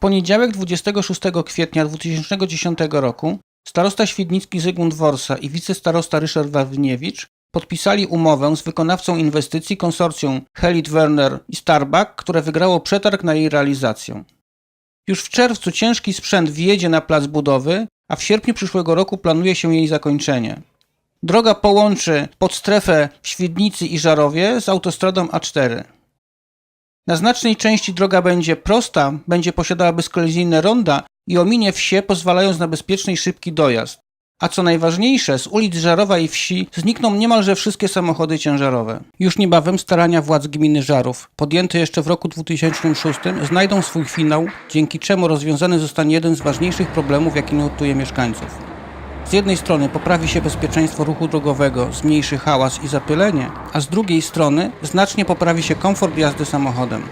Poniedziałek 26 kwietnia 2010 roku starosta świdnicki Zygmunt Worsa i wicestarosta Ryszard Wawrniewicz podpisali umowę z wykonawcą inwestycji konsorcjum Helit Werner i Starbuck, które wygrało przetarg na jej realizację. Już w czerwcu ciężki sprzęt wjedzie na plac budowy, a w sierpniu przyszłego roku planuje się jej zakończenie. Droga połączy podstrefę w Świdnicy i Żarowie z autostradą A4. Na znacznej części droga będzie prosta, będzie posiadała bezkolizyjne ronda i ominie wsie, pozwalając na bezpieczny i szybki dojazd. A co najważniejsze, z ulic Żarowa i wsi znikną niemalże wszystkie samochody ciężarowe. Już niebawem starania władz gminy Żarów, podjęte jeszcze w roku 2006, znajdą swój finał, dzięki czemu rozwiązany zostanie jeden z ważniejszych problemów, jaki nurtuje mieszkańców. Z jednej strony poprawi się bezpieczeństwo ruchu drogowego, zmniejszy hałas i zapylenie, a z drugiej strony znacznie poprawi się komfort jazdy samochodem.